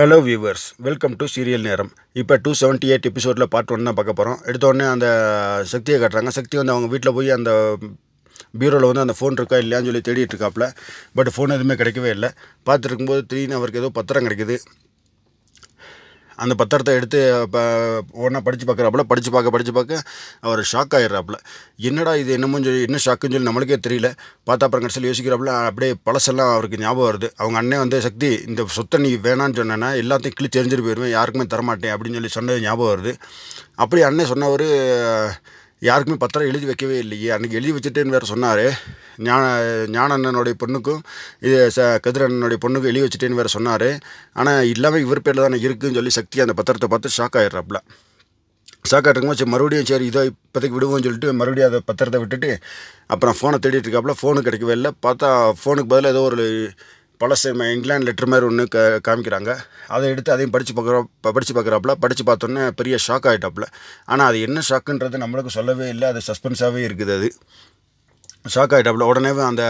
Hello viewers welcome to serial நேரம் இப்போ two seventy eight எபிசோடில் பார்ட் ஒன் தான் பார்க்க போகிறோம் எடுத்தோடனே அந்த சக்தியை காட்டுறாங்க. சக்தி வந்து அவங்க வீட்டில் போய் அந்த பீரோவில் வந்து அந்த ஃபோன் இருக்கா இல்லையான்னு சொல்லி தேடிட்டு இருக்காப்புல பட் ஃபோன் எதுவுமே கிடைக்கவே இல்லை. பார்த்துருக்கும்போது திடீர்னு அவருக்கு ஏதோ பத்திரம் கிடைக்குது. அந்த பத்திரத்தை எடுத்து இப்போ ஒன்றா படித்து பார்க்குறாப்புல படித்து பார்க்க படித்து பார்க்க அவர் ஷாக் ஆகிடுறாப்புல என்னடா இது என்னமோ சொல்லி என்ன ஷாக்குன்னு சொல்லி நம்மளுக்கே தெரியல. பார்த்தா அப்புறம் கடைசியில் யோசிக்கிறாப்புல அப்படியே பழசெல்லாம் அவருக்கு ஞாபகம் வருது. அவங்க அண்ணன் வந்து சக்தி இந்த சொத்தை நீ வேணான்னு சொன்னேன்னா எல்லாத்தையும் கிளி தெரிஞ்சுட்டு போயிடுவேன் யாருக்குமே தரமாட்டேன் அப்படின்னு சொல்லி சொன்னது ஞாபகம் வருது. அப்படி அண்ணன் சொன்னவர் யாருக்குமே பத்திரம் எழுதி வைக்கவே இல்லையே. அன்றைக்கி எழுதி வச்சுட்டேன்னு வேறு சொன்னார். ஞான ஞான அண்ணனுடைய பொண்ணுக்கும் இது ச கதிர் அண்ணனுடைய பொண்ணுக்கும் எழுதி வச்சுட்டேன்னு வேறு சொன்னார். ஆனால் இல்லாமல் இவர் பேரில் தானே இருக்குதுன்னு சொல்லி சக்தி அந்த பத்திரத்தை பார்த்து ஷாக் ஆகிடுறாப்புல ஷாக் ஆகிட்டுருக்கும்போது சரி மறுபடியும் சரி இதோ இப்போதைக்கு விடுவோம்னு சொல்லிட்டு மறுபடியும் அதை பத்திரத்தை விட்டுட்டு அப்புறம் ஃபோனை தேடிட்டு இருக்காப்புல ஃபோனு கிடைக்கவே இல்லை. பார்த்தா ஃபோனுக்கு பதிலாக ஏதோ ஒரு பழசு இங்கிலாந்து லெட்டர் மாதிரி ஒன்று க காமிக்கிறாங்க. அதை எடுத்து அதையும் படித்து பார்க்குறோம் படித்து பார்க்குறாப்புல படித்து பார்த்தோன்னே பெரிய ஷாக் ஆகிட்டாப்புல ஆனால் அது என்ன ஷாக்குன்றது நம்மளுக்கு சொல்லவே இல்லை. அது சஸ்பென்ஸாகவே இருக்குது அது. ஷாக் ஆகிட்டாப்புல உடனே அந்த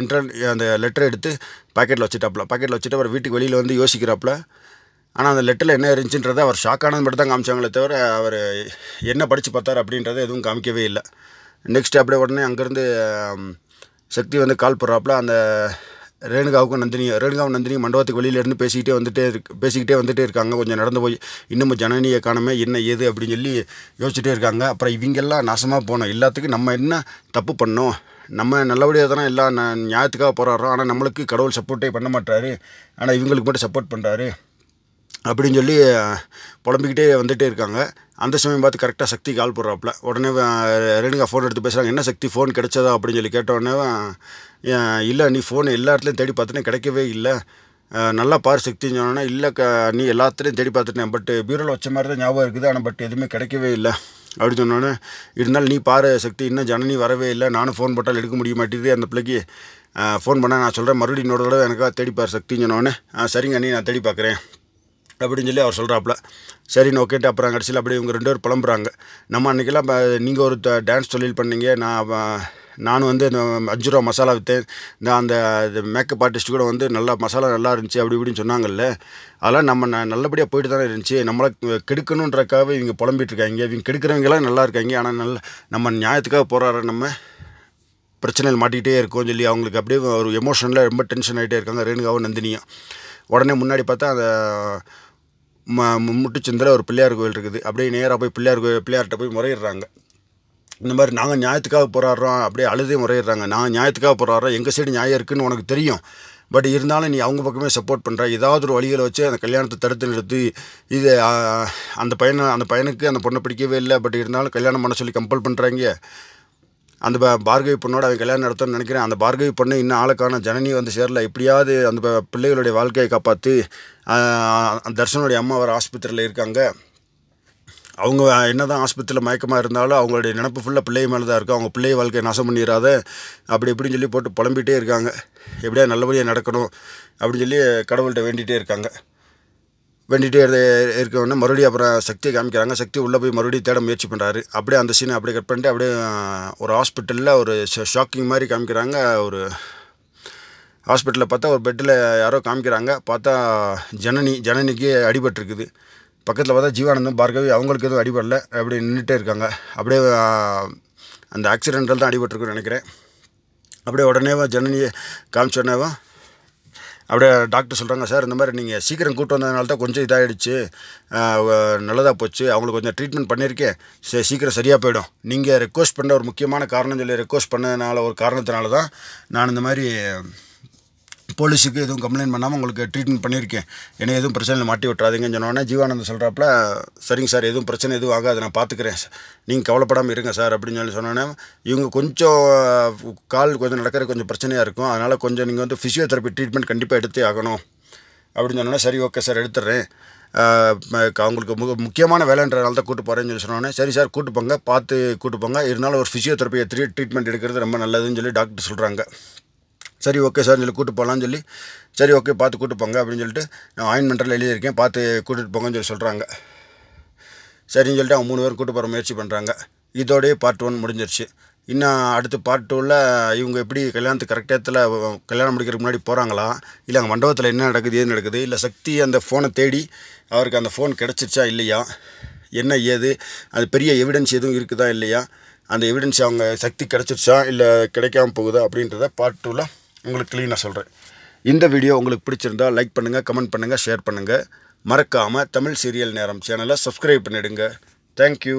இன்டர் அந்த லெட்டரை எடுத்து பாக்கெட்டில் வச்சுட்டாப்புல. பாக்கெட்டில் வச்சுட்டு அவர் வீட்டுக்கு வெளியில் வந்து யோசிக்கிறாப்புல. ஆனால் அந்த லெட்டரில் என்ன இருந்துச்சுன்றதை அவர் ஷாக் ஆனது மட்டும் தான் காமிச்சாங்களே தவிர அவர் என்ன படித்து பார்த்தார் அப்படின்றத எதுவும் காமிக்கவே இல்லை. நெக்ஸ்ட் அப்படியே உடனே அங்கேருந்து சக்தி வந்து கால் போடுறாப்புல. அந்த ரேணுகாவுக்கும் நந்தினி ரேணுகாவும் நந்தினி மண்டபத்துக்கு வெளியில இருந்து பேசிக்கிட்டே வந்துட்டே இருக்கு பேசிக்கிட்டே வந்துட்டே இருக்காங்க. கொஞ்சம் நடந்து போய் இன்னமும் ஜனனியை காணமே என்ன ஏது அப்படின்னு சொல்லி யோசிச்சுட்டே இருக்காங்க. அப்புறம் இவங்கெல்லாம் நாசமாக போனோம். எல்லாத்துக்கும் நம்ம என்ன தப்பு பண்ணோம்? நம்ம நல்லபடியாக தானே எல்லாம் ந- நியாயத்துக்காக போராடுறோம். ஆனால் நம்மளுக்கு கடவுள் சப்போர்ட்டே பண்ண மாட்டாரு. ஆனால் இவங்களுக்கு மட்டும் சப்போர்ட் பண்ணுறாரு அப்படின்னு சொல்லி புலம்பிக்கிட்டே வந்துகிட்டே இருக்காங்க. அந்த சமயம் பார்த்து கரெக்டாக சக்தி கால் போடுறாப்புல. உடனே ரேணுகா ஃபோன் எடுத்து பேசுகிறாங்க என்ன சக்தி? ஃபோன் கிடைச்சதா? அப்படின்னு சொல்லி கேட்டோடனே இல்லை நீ ஃபோன் எல்லா இடத்துலையும் தேடி பார்த்துட்டேன் கிடைக்கவே இல்லை. நல்லா பார் சக்தின்னு சொன்னோன்னா இல்லை க நீ எல்லாத்துலேயும் தேடி பார்த்துட்டேன் பட் பீரோவில் வச்ச மாதிரி தான் ஞாபகம் இருக்குது. ஆனால் பட் எதுவுமே கிடைக்கவே இல்லை. அப்படின்னு சொன்னோன்னே இருந்தாலும் நீ பாரு சக்தி இன்னும் ஜனனி வரவே இல்லை. நானும் ஃபோன் போட்டால் எடுக்க முடிய மாட்டேங்குது. அந்த பிள்ளைக்கு ஃபோன் பண்ணால் நான் சொல்கிறேன் மறுபடியும் இன்னொரு தடவை எனக்காக தேடிப்பார் சக்தின்னு சொன்னோன்னே சரிங்க அண்ணி நான் தேடி பார்க்குறேன். அப்படின்னு சொல்லி அவர் சொல்கிறாப்புல சரின்னு ஓகேட்டு அப்புறம் கடைசியில் அப்படியே இவங்க ரெண்டு பேரும் புலம்புறாங்க. நம்ம அன்றைக்கெல்லாம் நீங்கள் ஒரு டான்ஸ் தொழில் பண்ணீங்க. நான் நான் நானும் வந்து இந்த அஞ்சு ரூபா மசாலா விற்றேன் இந்த அந்த மேக்கப் ஆர்டிஸ்ட் கூட வந்து நல்லா மசாலா நல்லா இருந்துச்சு அப்படி இப்படின்னு சொன்னாங்கல்ல. அதெல்லாம் நம்ம ந நல்லபடியாக போயிட்டு தானே இருந்துச்சு. நம்மளை கெடுக்கணுன்றக்காக இவங்க புலம்பிட்டு இருக்காங்க இவங்க கெடுக்கிறவங்களாம் நல்லா இருக்காங்க. ஆனால் நல்ல நம்ம நியாயத்துக்காக போராடுற நம்ம பிரச்சனையில் மாட்டிக்கிட்டே இருக்கும் சொல்லி அவங்களுக்கு அப்படியே ஒரு எமோஷனில் ரொம்ப டென்ஷன் ஆகிட்டே இருக்காங்க. ரேணுகாவும் நந்தினியும். உடனே முன்னாடி பார்த்தா அந்த ம மு- முட்டுச்சந்தில் ஒரு பிள்ளையார் கோயில் இருக்குது. அப்படியே நேராக போய் பிள்ளையார் கோயில் பிள்ளையார்கிட்ட போய் முறையிடுறாங்க. இந்த மாதிரி நாங்கள் நியாயத்துக்காக போராடுறோம் அப்படியே அழுதே முறையிடுறாங்க. நான் நியாயத்துக்காக போராடுறோம். எங்கள் சைடு நியாயம் இருக்குன்னு உனக்கு தெரியும். பட் இருந்தாலும் நீ அவங்க பக்கமே சப்போர்ட் பண்ணுற ஏதாவது ஒரு வழிகளை வச்சு அந்த கல்யாணத்தை தடுத்து நிறுத்தி இது அந்த பையனை அந்த பையனுக்கு அந்த பொண்ணை பிடிக்கவே இல்லை. பட் இருந்தாலும் கல்யாணம் பண்ண சொல்லி கம்பல் பண்ணுறாங்க அந்த பார்கவி பொண்ணோட அவன் கல்யாணம் நடத்தணும்னு நினைக்கிறேன். அந்த பார்கவி பொண்ணு இன்னும் ஆளுக்கான ஜனனி வந்து சேரல. எப்படியாவது அந்த பிள்ளைகளுடைய வாழ்க்கையை காப்பாற்றி தர்ஷனுடைய அம்மா வர ஆஸ்பத்திரியில் இருக்காங்க. அவங்க என்ன தான் ஆஸ்பத்திரியில் மயக்கமாக இருந்தாலும் அவங்களுடைய நினப்பு ஃபுல்லாக பிள்ளை மேலே தான் இருக்கும். அவங்க பிள்ளை வாழ்க்கையை நாசம் பண்ணிடாத அப்படி இப்படின்னு சொல்லி போட்டு புலம்பிகிட்டே இருக்காங்க. எப்படியா நல்லபடியாக நடக்கணும். அப்படின்னு சொல்லி கடவுள்கிட்ட வேண்டிகிட்டே இருக்காங்க. வேண்டிகிட்டே இருக்கவொடனே மறுபடியும் அப்புறம் சக்தியை காமிக்கிறாங்க. சக்தி உள்ளே போய் மறுபடியும் தேட முயற்சி பண்ணுறாரு அப்படியே அந்த சீனை அப்படியே கட் பண்ணிட்டு அப்படியே ஒரு ஹாஸ்பிட்டலில் ஒரு ஷாக்கிங் மாதிரி காமிக்கிறாங்க. ஒரு ஹாஸ்பிட்டலில் பார்த்தா ஒரு பெட்டில் யாரோ காமிக்கிறாங்க. பார்த்தா ஜனனி ஜனனிக்கு அடிபட்டிருக்குது. பக்கத்தில் பார்த்தா ஜீவானந்தம் பார்கவி அவங்களுக்கு எதுவும் அடிபடல. அப்படியே நின்றுட்டே இருக்காங்க. அப்படியே அந்த ஆக்சிடென்டல் தான் அடிபட்டிருக்குன்னு நினைக்கிறேன். அப்படியே உடனேவா ஜனனியை காமிச்சோடனேவா அப்படியே டாக்டர் சொல்கிறாங்க சார் இந்த மாதிரி நீங்கள் சீக்கிரம் கூட்டு வந்ததுனால தான் கொஞ்சம் இதாகிடுச்சு நல்லதாக போச்சு. அவங்களுக்கு கொஞ்சம் ட்ரீட்மெண்ட் பண்ணியிருக்கேன் சரி சீக்கிரம் சரியாக போயிடும். நீங்கள் ரெக்வஸ்ட் பண்ண ஒரு முக்கியமான காரணம் சொல்லி ரெக்வஸ்ட் பண்ணதுனால ஒரு காரணத்தினால தான் நான் இந்த மாதிரி போலீஸுக்கு எதுவும் கம்ப்ளைண்ட் பண்ணாமல் உங்களுக்கு ட்ரீட்மெண்ட் பண்ணியிருக்கேன். என்னை எதுவும் பிரச்சனையில் மாட்டி விட்றாதீங்கன்னு சொன்னோன்னே ஜீவானந்தம் சொல்கிறாப்புல சரிங்க சார் எதுவும் பிரச்சனை எதுவும் ஆகாது நான் பார்த்துக்கிறேன் நீங்கள் கவலைப்படாமல் இருங்க சார் அப்படின்னு சொல்லி சொன்னோன்னே இவங்க கொஞ்சம் கால் கொஞ்சம் நடக்கிற கொஞ்சம் பிரச்சனையாக இருக்கும். அதனால் கொஞ்சம் நீங்கள் வந்து ஃபிசியோதெரப்பி ட்ரீட்மெண்ட் கண்டிப்பாக எடுத்தே ஆகணும் அப்படின்னு சொன்னோன்னே சரி ஓகே சார் எடுத்துடுறேன் அவங்களுக்கு மு முக்கியமான வேலைன்றனால தான் கூட்டு போகிறேன்னு சொல்லி சொன்னோன்னே சரி சார் கூட்டு போங்க பார்த்து கூட்டு போங்க. இருந்தாலும் ஒரு ஃபிசியோதெரப்பியை த்ரீ ட்ரீட்மெண்ட் எடுக்கிறது ரொம்ப நல்லதுன்னு சொல்லி டாக்டர் சொல்கிறாங்க சரி ஓகே சார் சொல்லி கூட்டு போகலான்னு சொல்லி சரி ஓகே பார்த்து கூட்டு போங்க அப்படின்னு சொல்லிட்டு நான் ஆயின்மெண்ட்டில் எழுதியிருக்கேன் பார்த்து கூட்டிகிட்டு போங்கன்னு சொல்லி சொல்கிறாங்க சரின்னு சொல்லிட்டு அவங்க மூணு பேரும் கூட்டு போகிற முயற்சி பண்ணுறாங்க இதோடய பார்ட் ஒன் முடிஞ்சிருச்சு. இன்னும் அடுத்து பார்ட் டூவில் இவங்க எப்படி கல்யாணத்துக்கு கரெக்ட் டயத்தில் கல்யாணம் முடிக்கிறதுக்கு முன்னாடி போகிறாங்களா இல்லை அங்கே மண்டபத்தில் என்ன நடக்குது ஏது நடக்குது? இல்லை சக்தி அந்த ஃபோனை தேடி அவருக்கு அந்த ஃபோன் கிடச்சிருச்சா இல்லையா? என்ன ஏது? அது பெரிய எவிடன்ஸ் எதுவும் இருக்குதா இல்லையா? அந்த எவிடன்ஸ் அவங்க சக்தி கிடச்சிருச்சா இல்லை கிடைக்காம போகுதா அப்படின்றத பார்ட் டூவில் உங்களுக்கு க்ளீனாக சொல்கிறேன் இந்த வீடியோ உங்களுக்கு பிடிச்சிருந்தா லைக் பண்ணுங்கள் கமெண்ட் பண்ணுங்கள் ஷேர் பண்ணுங்கள் மறக்காமல் தமிழ் சீரியல் நேரம் சேனலை சப்ஸ்கிரைப் பண்ணிவிடுங்க தேங்க்யூ